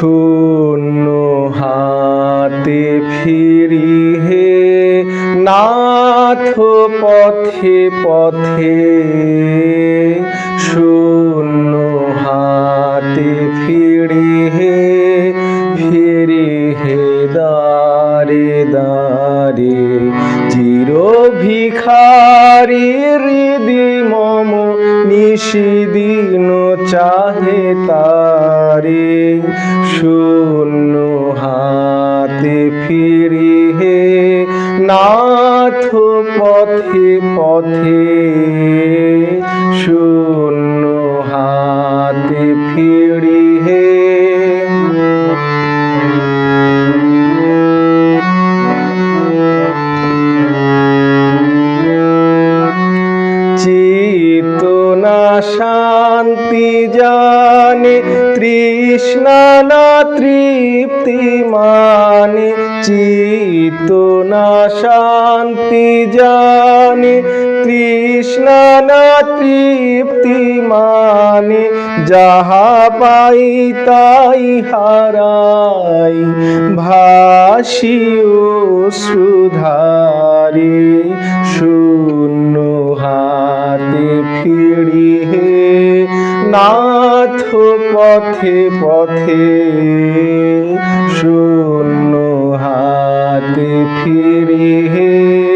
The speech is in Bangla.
শূন্য হাতে ফিরি হে নাথ পথে পথে শূন্য হাতে ফিরি হে ফিরি হে দারে দারে চির ভিখারি হৃদি মম নিশিদিন চাহে তারে শূন্য হাতে ফিরি হে নাথ পথে পথে শূন্য হাতে ফিরি হে। চিত চেতনা শান্তি জানে, তৃষ্ণা না তৃপ্তি মানে চেতনা শান্তি জানে, তৃষ্ণা না তৃপ্তি মানে যাহা পাই তাই হারাই, ভাসিও সুধারে শূন্য পথে পথে শূন্য হাতে ফিরে